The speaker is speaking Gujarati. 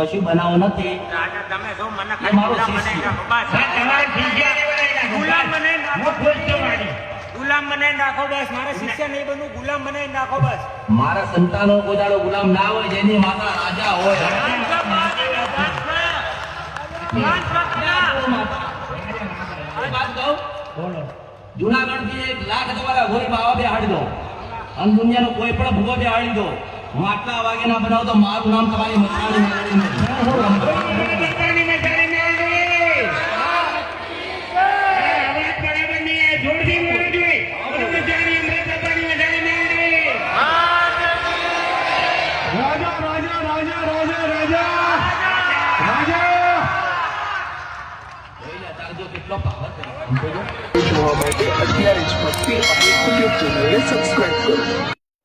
કશું બનાવો નથી. તમે જો મને એ મારો ગુલામ. ગુલામ નાખો. બસ. શિષ્ય નહીં બનવું ગુલામ નાખો બસ. સંતાનો ગોદાળો ગુલામ ના હોય જેની માતા રાજા હોય. જુનાગઢ જુનાગઢથી એક લાખ તમારા ગોરી બાવા બે હાડી દો. અને દુનિયાનો કોઈ પણ ભૂગો બે હાડી દો. હું આટલા વાગે ના બનાવું તો મારું નામ તમારી મસાણી મેળવી પોતાની મજાની મેળવી. આ અવાજ બરાબર નહીં આવે. જોરથી બોલો જોઈએ. બોલો મજાની અમૃત પોતાની મજાની મેળવી. રાજા રાજા રાજા રાજા રાજા રાજા કેટલો પાવર જોવા માટે અત્યારે જ ભક્તિ યુટ્યુબ ચેનલને સબસ્ક્રાઇબ કરો